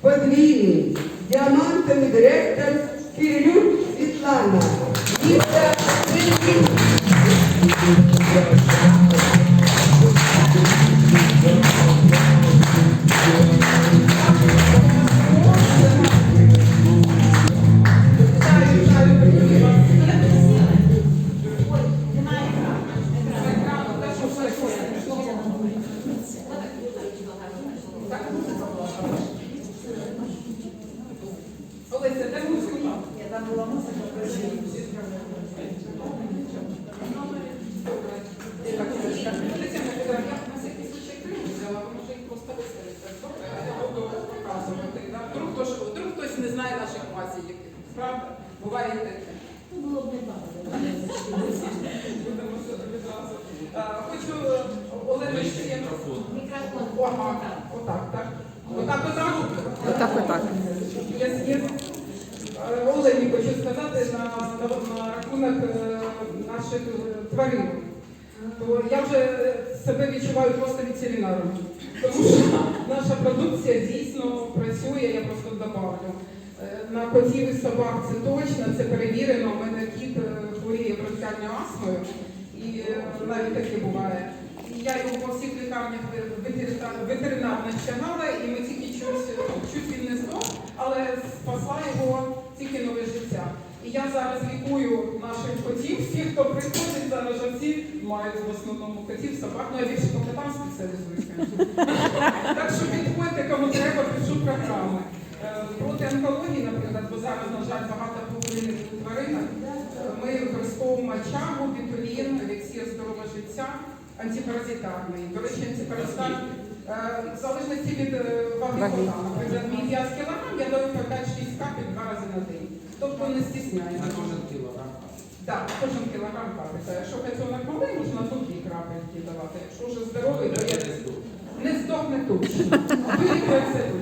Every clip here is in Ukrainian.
Подвійний діамантовий директор Кирилюк Світлана. Хтось не знає наших класів яких. Правда? Буває і таке. Будемо все відразу. А, Хочу е, Олена ще... Ага, отак, так. Отак, отак. Отак, отак. Е, Олені хочу сказати на, на, на рахунок е, наших е, тварин. То я вже себе відчуваю просто ветеринаром. Тому що наша продукція дійсно працює, я просто добавлю. Е, На котів і собак це точно, це перевірено. У мене кіт е, хворіє бронхіальною астмою, і е, навіть таке буває. І я його по всіх лікарнях ветеринар- ветеринарно щагала, і ми тільки чуть, чуть він не здох, але спасла його тільки нове життя. І я зараз лікую наших котів, всі, хто приходить зараз, всі мають в основному котів, собак, ну я більше по котам спеціалізуюся. Так що підходьте, кому треба, пишу програми. Е, Проти онкології, наприклад, бо зараз, на жаль, багато похилих у тваринах, е, ми використовуємо чагу, бітулін, еліксір здорового життя, антипаразитарний. До речі, антипаразитар е, в залежності від е, ваги кота. Наприклад, мій 5 кілограм, я даю по 5-6 капель два рази на день. Тобто не стісняється. На кожен кілограм. Так, кожен кілограм капелька. Якщо котенок малий, можна тут дві крапельки давати. Якщо вже здоровий, то я не здохне точно. Вилікується точно.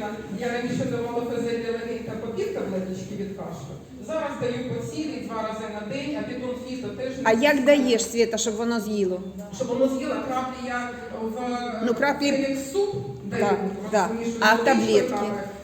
Перевірено. Я раніше давала фезеліалегін та попід таблеточки від кашлю. Зараз даю по цілі два рази на день, а підон фіто теж А як даєш Світа, щоб воно з'їло? щоб воно з'їла краплі я в Ну, краплі- як суп даю. От так. А таблетки?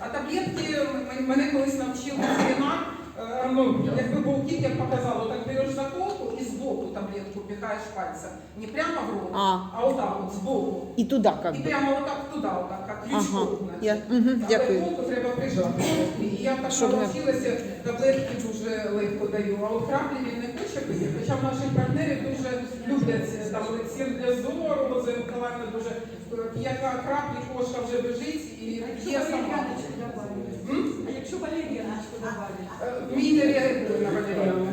А таблетки мене колись навчив ветеринар. Е, Ну, якби був кіт, я б показала, так береш заколку і збоку таблетку пихаєш пальцем. Не прямо в рот, А. а отак от збоку. І туди, як І би. прямо отак туди, отак, як крючком, Ага, значить. я- мгм, А дякую. треба прижати. І я так Щоб не- навчилася, таблетки дуже легко даю, а от краплі він не хоче пити. Хоча в наших партнерів дуже люблять це, там елексір для зору, Лоза Миколаївна дуже е, п'яка краплі, кошка вже бежить і є сама. М? А якщо валеріана що добавити? Е, Мій не реагує на валеріану.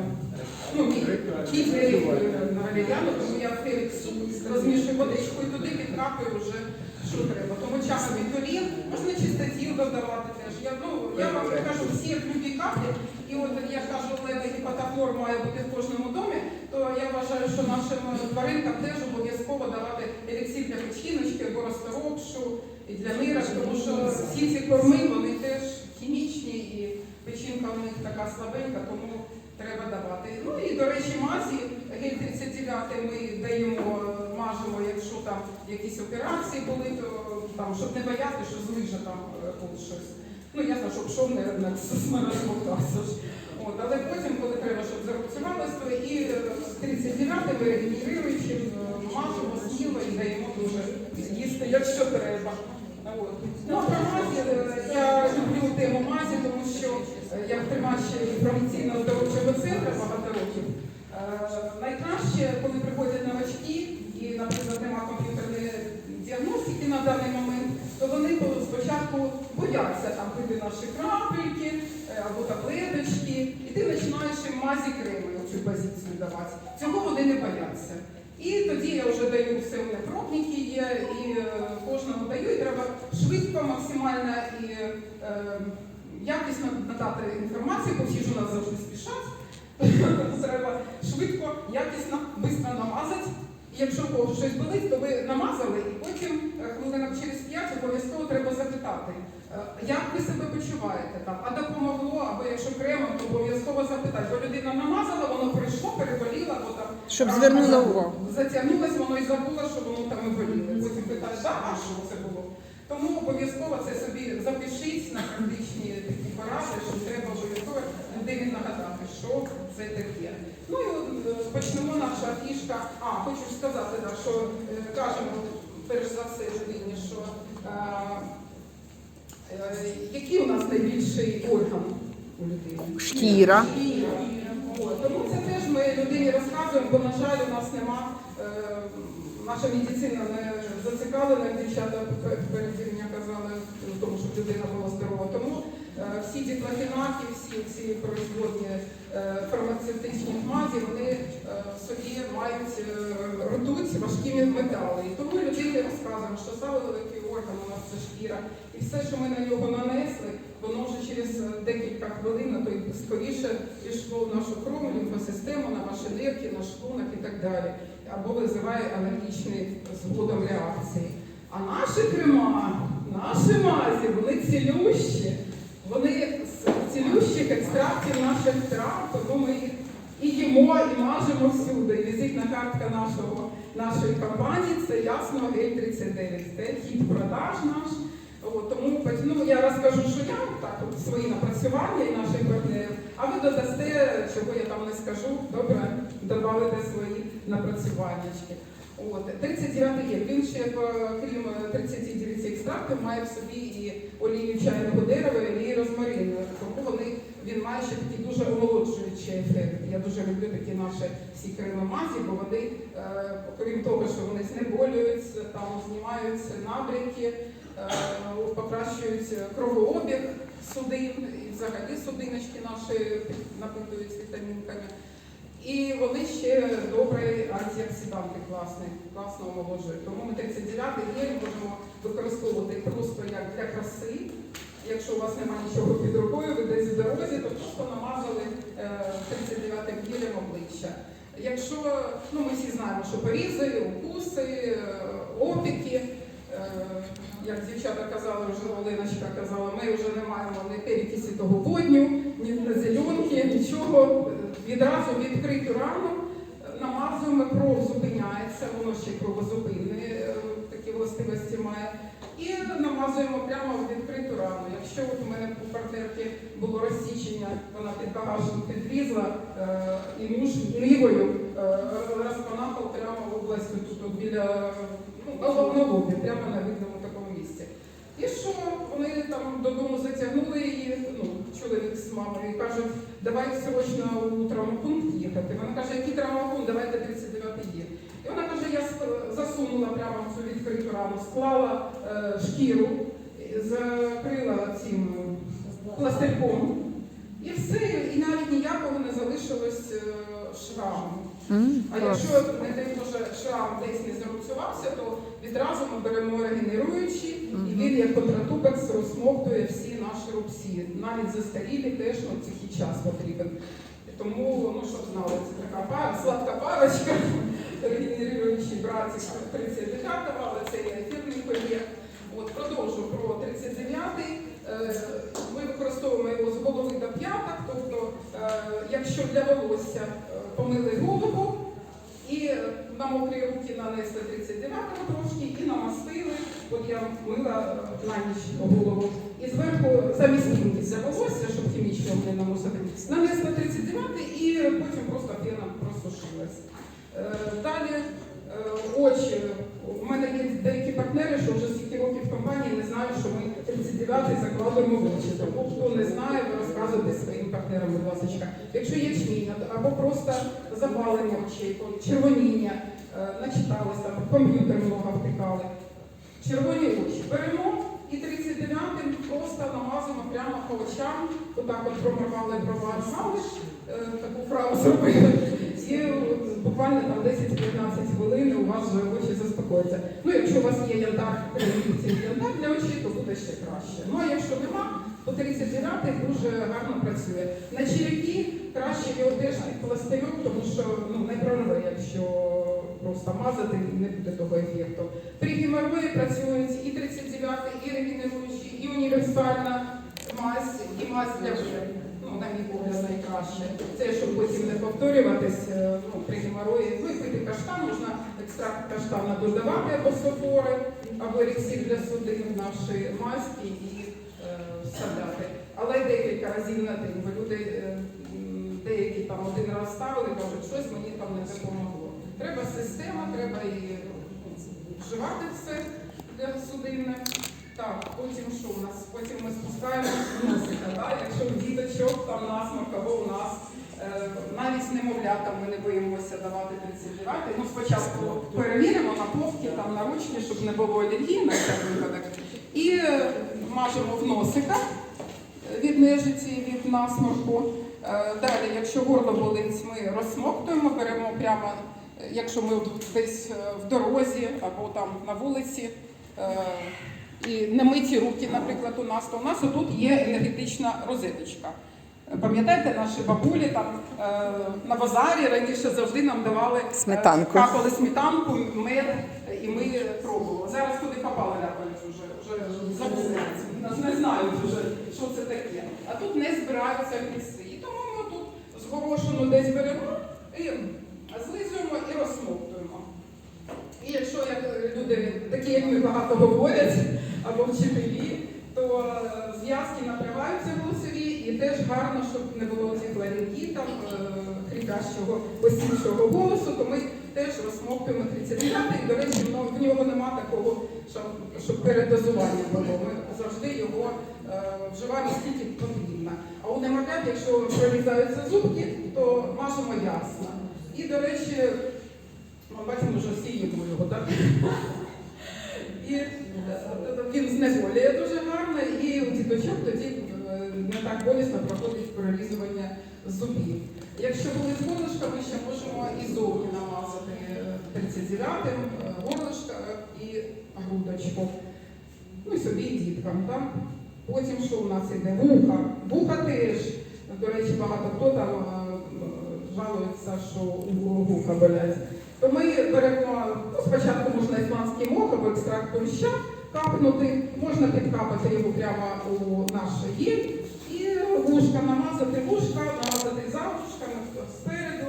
Реагує на валеріану, тому я ферик суп розмішую водичку і туди підкапую вже, що треба. Тому часом вітолін, можна чистотіл додавати теж. Я, ну, я вам кажу, всі любі каплі, і от я кажу, Лена, гіпотафлор має бути в кожному домі, то я вважаю, що нашим тваринкам теж обов'язково давати елексір для печіночки або розторопшу і для мира, тому що всі ці корми, вони теж хімічні і печінка у них така слабенька, тому треба давати. Ну і до речі, мазі гель 39 ми даємо, мажемо, якщо там якісь операції були, то там, щоб не бояти, що злижа там е, щось. Ну, ясно, щоб шов не. От, але потім, коли треба, щоб зарубцювалося, то і е, 39 ми регенеруючим е, мажемо сміло і даємо дуже їсти, якщо треба. Ну, а про мазі, е, я люблю тему мазі, тому що е, я тримач інформаційного здоровчого центру багато років. Е, Найкраще, коли приходять новачки і, наприклад, нема комп'ютерної діагностики на даний момент, то вони спочатку бояться там пити наші крапельки е, або таблеточки, і ти починаєш їм мазі креми цю позицію давати. Цього вони не бояться. І тоді я вже даю все у мене пробники є, і кожному даю, і треба швидко, максимально і е, якісно надати інформацію, бо всі ж у нас завжди спішать. Треба швидко, якісно, швидко намазати. І якщо у когось щось болить, то ви намазали, і потім е, хвилинок через п'ять обов'язково треба запитати, е, як ви себе почуваєте там, а допомогло, або якщо кремом, то обов'язково запитати, бо людина намазала, воно прийшло, переболіло, або там Щоб звернула увагу. Затягнулось, воно і забуло, що воно там і боліло. Потім питають, да, а що це було? Тому обов'язково це собі запишіть на практичні такі поради, що треба обов'язково людині нагадати, що це таке. Ну і от, е, почнемо наша фішка. А, хочу сказати, да, що е, кажемо перш за все людині, що е, е, який у нас найбільший орган у людини? Шкіра. Шкіра. От, Тому це теж ми людині розказуємо, бо, на жаль, у нас нема, е, наша медицина не зацікавлена, дівчата пер- перед тим я казали, тому, щоб людина була здорова. Тому е, всі діклофенаки, всі ці производні е, фармацевтичні мазі, вони е, в собі мають ртуть важкі метали. І тому людині розказуємо, що саме великий орган у нас це шкіра. І все, що ми на нього нанесли, воно вже через декілька хвилин, то й скоріше пішло в нашу кров, лімфосистему, на ваші нирки, на шлунок і так далі. Або визиває алергічні згодом реакції. А наші крема, наші мазі, вони цілющі. Вони з цілющих екстрактів наших трав, тому ми їх і їмо, і мажемо всюди. Візитна картка нашого, нашої компанії це ясно гель 39. Це хід продаж наш. От, тому ну, я розкажу, що я так от свої напрацювання і наших партнерів, а ви додасте, чого я там не скажу, добре, додавите свої напрацюваннячки. От, 39 є. Він ще, в- крім 39 екстрактів, має в собі і олію чайного дерева, і розмарину. Тому вони, він має ще такий дуже омолоджуючий ефект. Я дуже люблю такі наші всі кремомазі, бо вони, е, крім того, що вони знеболюють, там знімають набряки, е, покращують кровообіг судин, і взагалі судиночки наші напитують вітамінками. І вони ще добрий антиоксиданти класний, класно омоложують. Тому ми 39 гель можемо використовувати просто як для краси. Якщо у вас немає нічого під рукою, ви десь в дорозі, то просто намазали е, 39 гелем обличчя. Якщо ну ми всі знаємо, що порізи, укуси, е, опіки. Е, Як дівчата казали, вже Оленочка казала, ми вже не маємо ні перекисі того водню, ні зеленки, нічого. Відразу відкриту рану намазуємо, кров зупиняється, воно ще кровозупинне такі властивості має. І намазуємо прямо в відкриту рану. Якщо от у мене у партнерки було розсічення, вона під багажник підлізла е, і муж нивою е, розпанахав прямо в області тут от біля ну, прямо на видному такому місці. І що вони там додому затягнули її, ну, чоловік з мамою, і кажуть, давай срочно у травмопункт їхати. Вона каже, який травмопункт, давайте 39 є. І вона каже, я засунула прямо в цю відкриту рану, склала е, шкіру, закрила цим е, пластирком. І все, і навіть ніякого не залишилось е, шраму. М, А клас. якщо не дай Боже шрам десь не зарубцювався, то відразу ми беремо регенеруючі, і він як контратубекс розсмоктує всі наші рубці. Навіть застарілі теж ну, цих час потрібен. Тому, ну щоб знали, це така пара, сладка парочка, регенеруючий братик 39-го, але це є ефірний колір. От продовжу про 39-й. Е, Ми використовуємо його з голови до п'яток, тобто, е, якщо для волосся помили голову і на мокрі руки нанесли 39-го трошки і намастили, от я мила е, на ніч голову. І зверху замість пінки для волосся, щоб хімічно не наносити, нанесла 39-й і потім просто пена просушилась. Е, Далі е, очі. У мене є деякі партнери, що вже стільки років в компанії не знають, що ми 39-й закладуємо в. Тому хто не знає, ви розказуйте своїм партнерам, будь ласка. Якщо чміння, або просто запалення очей, червоніння, е, начиталися, там, комп'ютер много втикали. Червоні очі. Беремо і 39-м просто намазуємо прямо по очам, отак от промивали провальсали, таку вправу зробили. І буквально там 10-15 хвилин у вас вже очі заспокояться. Ну, якщо у вас є янтар, янтар для очей, то буде ще краще. Ну а якщо нема, то 39-й дуже гарно працює. На черепі краще його теж під тому що ну, не прорве, якщо просто мазати, і не буде того ефекту. При геморрої працюють і 39-й, і регенеруючий, і універсальна мазь, і мазь для вир. Ну, на мій погляд, найкраще. Це щоб потім не повторюватись е, ну, при геморрої. Ну і пити каштан, можна екстракт каштана додавати або сопори. або еліксир для судин наші маски і е, вставляти. Але декілька разів на день, бо люди е, деякі там один раз ставили, кажуть, щось мені там не допомогло. Треба система, треба і вживати все для судини. Так, потім що у нас? Потім ми спускаємося носика. Якщо діточок там насморк або у нас е, навіть немовлятам ми не боїмося давати 39. Ну, спочатку перевіримо на повки, там на ручні, щоб не було алергії на цей випадок. І е, мажемо в носика від нежиті, від насморку. Е, Далі, якщо горло болить, ми розсмоктуємо, беремо прямо, якщо ми десь е, в дорозі або там на вулиці. е, І не миті руки, наприклад, у нас, то у нас тут є енергетична розеточка. Пам'ятаєте, наші бабулі там е, на базарі раніше завжди нам давали е, Сметанку. капали сметанку, мед, і ми пробували. Зараз куди попали ляпають вже, вже забули. Нас не знають вже, що це таке. А тут не збираються гріси. І тому ми тут згорошену десь беремо і злизуємо і розсмоктуємо. І якщо як люди, такі як ми багато говорять, або вчителі, то е, зв'язки напрягаються голосові і теж гарно, щоб не було цих ларінків, там е, осінчого голосу, то ми теж розсмоктуємо 39 і, до речі, ну, в нього нема такого, щоб, передозування було. Ми завжди його е, вживаємо скільки потрібно. А у немовлят, якщо прорізаються зубки, то мажемо ясно. І, до речі, ми бачимо, вже всі їмо його, так? І він знеболює дуже гарно, і у діточок тоді е, не так болісно проходить прорізування зубів. Якщо були з горлишками, ще можемо і зовні намазати 39-м, е, горлишка і грудочку. Ну і собі і діткам. Так? Потім що у нас іде? Вуха. Вуха теж. До речі, багато хто там е, жалується, що вуха болять. То ми беремо, ну, спочатку можна ісландський мох або екстракт борща капнути, можна підкапати його прямо у наш гель і вушка намазати вушка, намазати завушками спереду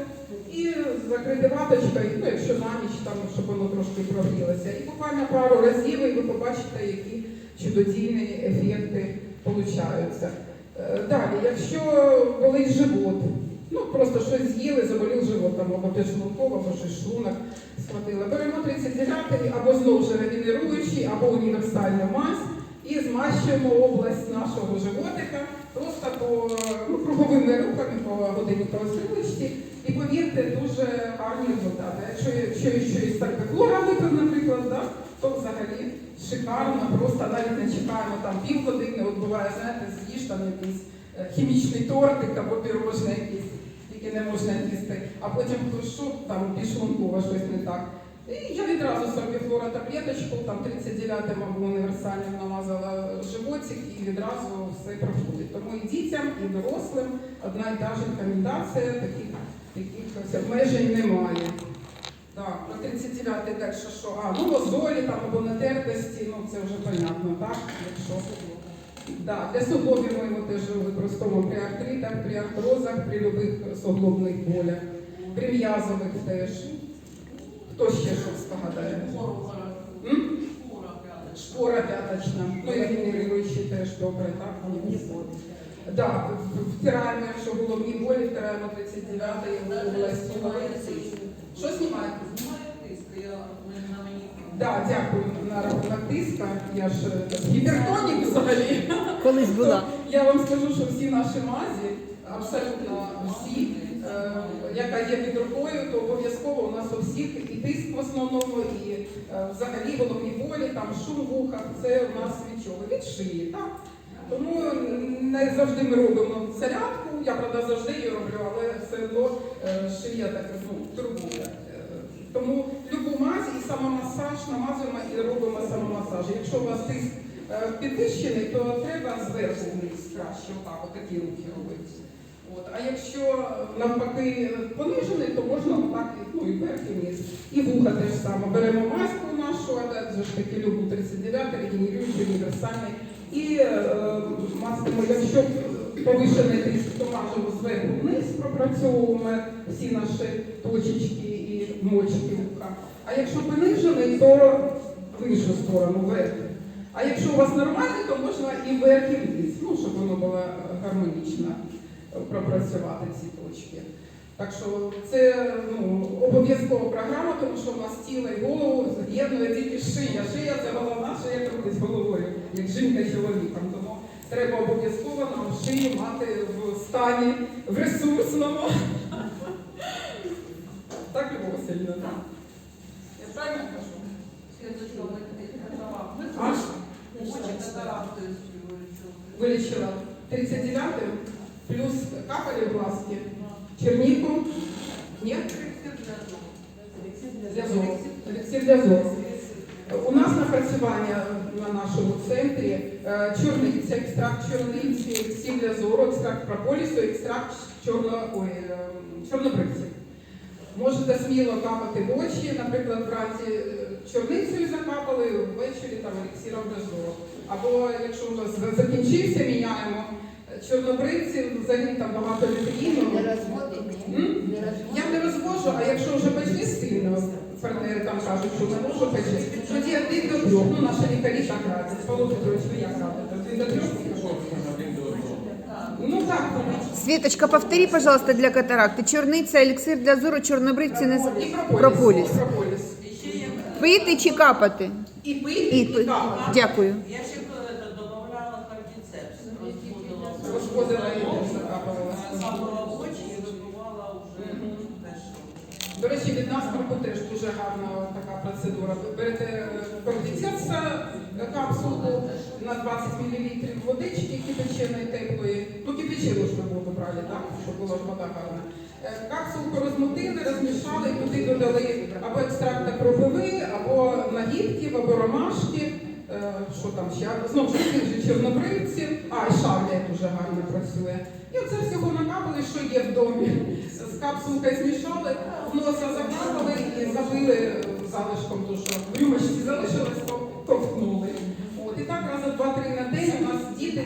і закрити ваточкою, ну якщо на ніч, там, щоб воно трошки прогрілося. І буквально пару разів і ви побачите, які чудодійні ефекти получаються. Е, Далі, якщо болить живот, ну просто щось з'їли, заболів живот, там, або підшлунково, або щось шлунок схватило. Беремо 39 або знову ж регенеруючий, або універсальну мазь і змащуємо область нашого животика просто по ну, круговими рухами по годинниковій стрілочці. І повірте, дуже гарні результати. Якщо, якщо ще із саркофлора випив, наприклад, да, то взагалі шикарно, просто навіть не чекаємо там півгодини, от буває, знаєте, з'їж там якийсь е, хімічний тортик або пірожне якийсь, яке не можна їсти, а потім що там пішлунково щось не так. І я відразу сорбіфлора таблеточку, там 39-м або універсальним намазала животик і відразу все проходить. Тому і дітям, і дорослим одна і та ж рекомендація, таких, таких обмежень немає. Так, про 39 далі що? А, ну мозолі там або натертості, ну це вже понятно, так? Якщо Да, для суглобів ми його теж використовуємо при артритах, при артрозах, при любих суглобних болях, при м'язових теж. Хто ще щось спогадає? М? Шпора п'яточна, ну і генеруючі теж добре, так? Да, втираємо, якщо головні болі, втираємо 39 і область. Що знімаєте? Да, дякую на рахунок тиска. Я ж е, гіпертонік взагалі. Колись була. Я вам скажу, що всі наші мазі, абсолютно всі, е, яка є під рукою, то обов'язково у нас у всіх і тиск в основному, і е, взагалі головні болі, там шум в ухах, це у нас від чого? Від шиї, так? Тому не завжди ми робимо зарядку, я правда завжди її роблю, але все одно шия так ну, турбує. Тому і самомасаж намазуємо і робимо самомасаж. Якщо у вас тиск е, підвищений, то треба зверху вниз краще, отак, отакі рухи робити. От. А якщо е, навпаки понижений, то можна отак ну, і вверх, і вниз. І вуха теж саме. Беремо маску нашу, це ж таки любу 39, регенеруючий, універсальний. І е, мастимо, якщо повишений тиск, то мажемо зверху вниз, пропрацьовуємо всі наші точечки і мочки вуха. А якщо понижений, то в іншу сторону, вверх. А якщо у вас нормальний, то можна і вверх, і вниз, ну, щоб воно було гармонічно пропрацювати ці точки. Так що це ну, обов'язкова програма, тому що в нас тіло і голову з'єднує тільки шия. Шия це головна, шия крутить головою, як жінка чоловіком. Тому треба обов'язково нам шию мати в стані, в ресурсному. Так, Любов так? Я правильно кажу? Світочка, ми такі катаракти. А? Очі катаракти вилічили. Вилічила 39-м, плюс капали в глазки, чернику, ні? Для. Еліксир для зору. У нас напрацювання на нашому центрі е, чорниця, екстракт чорниці, еліксир для зору, екстракт прополісу, екстракт чорно, ой, е, чорнобривців. Можете сміло капати в очі, наприклад, вранці е, чорницею закапали, ввечері там еліксиром для зору. Або якщо у вас закінчився, міняємо е, чорнобривці, взагалі там багато літеїну. Не розводить. Я не розвожу, а якщо вже пече сильно, партнери там кажуть, що не можу пече, тоді один до трьох, ну наші лікарі так радять. Павло Петрович, ви як радите? Один до трьох? Ну так, Светочка, повтори, пожалуйста, для катаракти. Чорниця, еліксир для зору, чорнобривці, не... з- прополіс. прополіс. Ще є, Пити чи капати? І пити, І, і пи- капати. Дякую. я ще е, додавала кардіцепс. Розбудила. Розходила і закапувала. Сапала і вибивала вже теж. До речі, від нас теж дуже гарна така процедура. Ви Берете кордицепса капсулу на 20 мл водички кипяченої теплої. Кипячену ж ми брали, так? Щоб була вода гарна. Е, Капсулку розмутили, розмішали, і туди додали або екстракт кропиви, або нагідків, або ромашки. Е, Що там ще? Знову ж таки, чорнобривці, а і шавля дуже гарно працює. І оце всього накапали, що є в домі. З капсулкою змішали, носа закапали і забили залишком, то що в рюмочці залишилось, ковтнули. От, і так раз два-три на день у нас діти,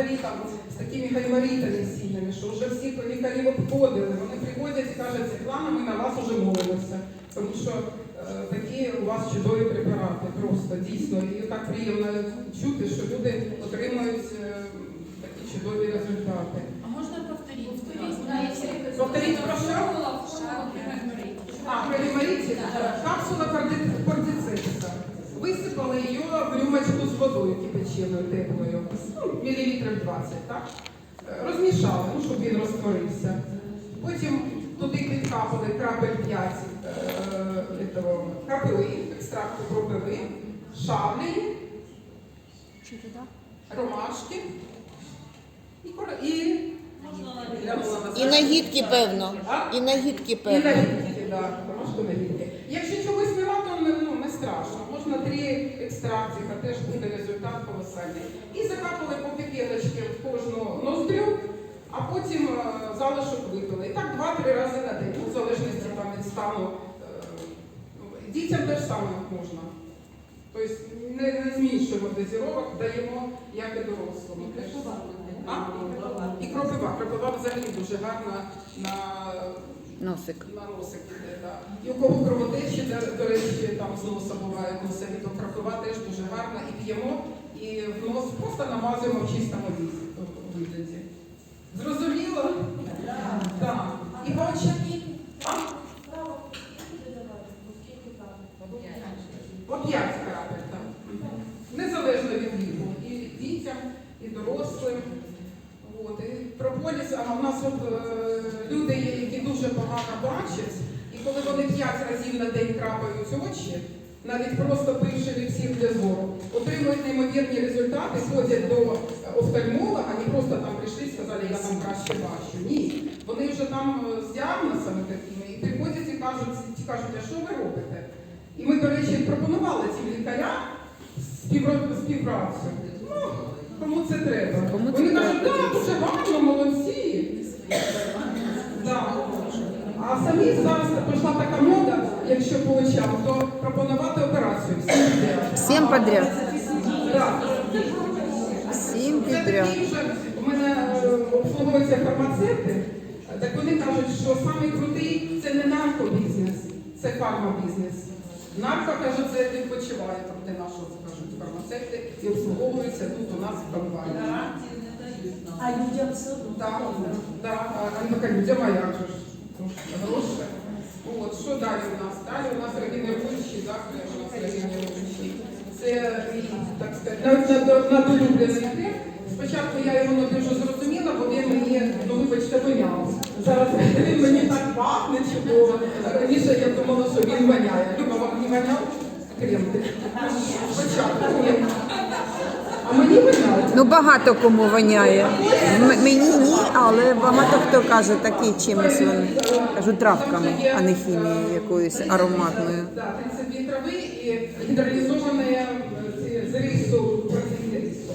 взагалі там з такими гайморитами сильними, що вже всі лікарів обходили. Вони приходять і кажуть, Світлана, ми на вас уже молимося. Тому що е, такі у вас чудові препарати, просто дійсно. І так приємно чути, що люди отримують е, такі чудові результати. А можна повторити? Повторіть, прошу. А, при гаймориті? Капсула кордицепса. Висипали її в рюмочку з водою кипяченою теплою, ну, мілілітрів 20, так? Е, Розмішали, ну, щоб він розтворився. Потім туди підкапали крапель 5 е, этого, екстракту кропиви, шаблі, ромашки і, і, І нагідки, певно. А? І нагідки, І певно. наліпки, да, трошки наліпки. Якщо чогось нема, то не, ну, не Можна три екстракції, а теж буде результат колосальний. І закапали по піпелочки в кожну ноздрю, а потім е, залишок випили. І так два-три рази на день, в залежності там, від стану. Е, дітям теж саме можна. Тобто не, не зміншуємо дозіровок, даємо як і дорослому. І кропива. Кропива взагалі дуже гарна на Носик. носик іде, так. І у кого кровотечі, до, речі, там з носа буває носові, то крапива теж дуже гарна. І п'ємо, і в нос просто намазуємо в чистому віз- вигляді. Зрозуміло? Так. І по очах. А? По 5 крапель, так. Незалежно від віку. І дітям, і дорослим. От, і прополіс, а у нас от, е, люди є, які дуже погано бачать, і коли вони 5 разів на день крапають очі, навіть просто пивши еліксир для зору, отримують неймовірні результати, ходять до офтальмолога, не просто там прийшли і сказали, я там краще бачу. Ні. Вони вже там е, з діагнозами такими і приходять і кажуть, і кажуть, а що ви робите? І ми, до речі, пропонували цим лікарям співпра- співпрацю. Ну, кому це треба. Кому Вони кажуть, так, дуже гарно, молодці. Да. А самі зараз пішла така мода, якщо по очам, то пропонувати операцію всім підряд. Всім подряд. Так. Всім Це підряд. такі вже у мене е, обслуговуються фармацевти, так вони кажуть, що самий крутий це не наркобізнес, це фармабізнес. Нарко каже, це відпочиває там вони нашого скажуть фармацевти і обслуговуються тут у нас в компанії. Гарантії не дають нам. А людям все одно. Так, так, а людям, а як же ж? Гроші. От, що далі у нас? Далі у нас регенеруючі, так, у нас регенеруючі. Це так сказати, над- над- надулюблений крем. Спочатку я його не дуже зрозуміла, бо він мені, ну вибачте, воняв. Зараз він мені так пахне чудово. Раніше я думала, що він воняє. Люба, вам не воняв? Крем. Спочатку. А мені воняє. Ну багато кому воняє. М- мені ні, але багато хто каже такі чимось вони. Кажу травками, а не хімією якоюсь ароматною. Так, 32 трави і гідролізовані е, з рису, протеїни рису.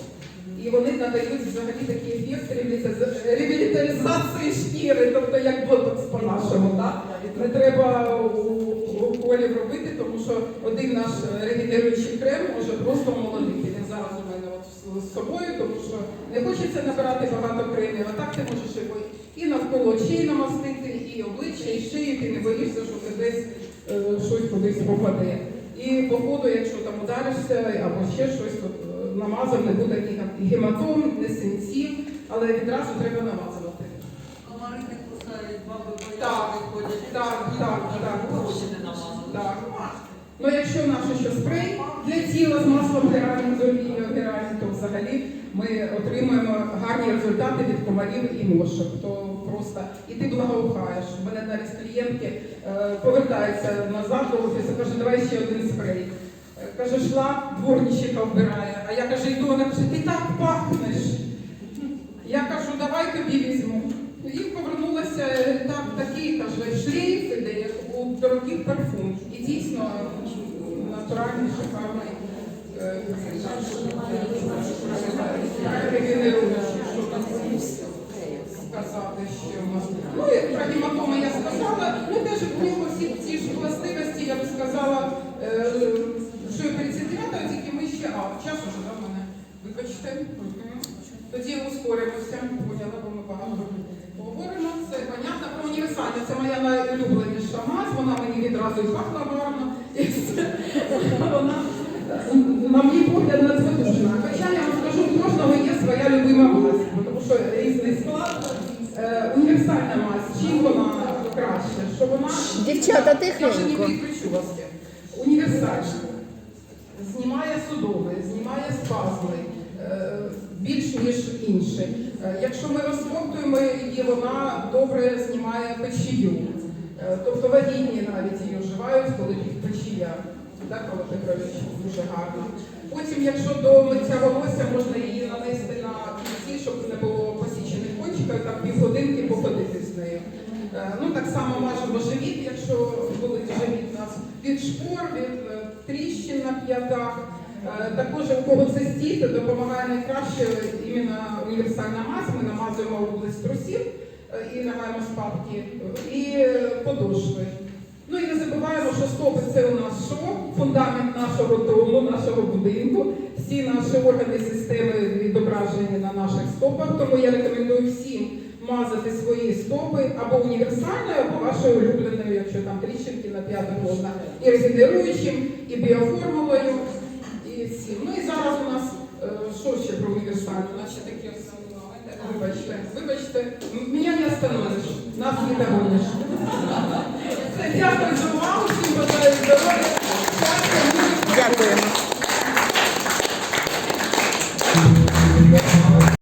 І вони надають взагалі такий ефект реабіліталізації шкіри, тобто як ботокс по-нашому. Так? Не треба уколів робити, тому що один наш регенеруючий крем може просто молодити. Зараз у мене от з- собою, тому що не хочеться набирати багато кремів, а так ти можеш його і навколо очей намастити, і обличчя, і шию, ти не боїшся, що ти десь е, щось кудись попаде. І по ходу, якщо там ударишся або ще щось, то е, намазав, не буде ні гематом, ні синців, але відразу треба намазувати. Комари не кусають, баби Так, ходять. так, так, так. Так. Ну, якщо наше що спрей для тіла з маслом герані, з олією герані, то взагалі ми отримуємо гарні результати від комарів і мошок. То просто і ти благоухаєш. У мене навіть клієнтки е, повертаються назад до офісу, каже, давай ще один спрей. Е, Каже, йшла, дворничка вбирає. А я кажу, йду, вона каже, ти так пахнеш. Я кажу, давай тобі візьму. І повернулася е, так, такий каже, шлейф іде, як у дорогих парфум. І дійсно м, натуральний, шикарний. е, регенеруючий, що. Ну про гематоми я сказала. Ну теж нього всі ці ж властивості, я б сказала, е, що і 39 тільки ми ще, а час уже да, в мене. Вибачте. Тоді ускоримося. Поняла, бо ми багато поговоримо. Це понятно. Про універсальне. Це моя найулюбленіша мазь. Вона мені відразу і пахла різний склад. Е, універсальна мазь, чим вона краще? Що вона Дівчата, я вже не тихенько. вас. Універсальна. Знімає судоми, знімає спазми е, більш ніж інші. Е, Якщо ми розсмоктуємо її, вона добре знімає печію. Тобто вагітні навіть її вживають, коли печія. Так, Петрович, дуже гарно. Потім, якщо до миття волосся, можна її Ну, так само мажемо живіт, якщо болить живіт нас від шпор, від е, тріщин на п'ятах. Е, Також у кого це стіти, допомагає найкраще іменно універсальна мазь. Ми намазуємо область трусів е, і лягаємо спадки, і подошви. Ну і не забуваємо, що стопи це у нас що? Фундамент нашого дому, нашого будинку. Всі наші органи системи відображені на наших стопах. Тому я рекомендую всім мазати свої стопи або універсальною, або вашою улюбленою, якщо там тріщинки на п'ятих можна, і регенеруючим, і біоформулою, і всім. Ну і зараз у нас е, що ще про універсальну? Такі основні. Вибачте, вибачте, мене не остановиш, нас не догониш. Все, дякую за увагу, всім бажаю здоров'я.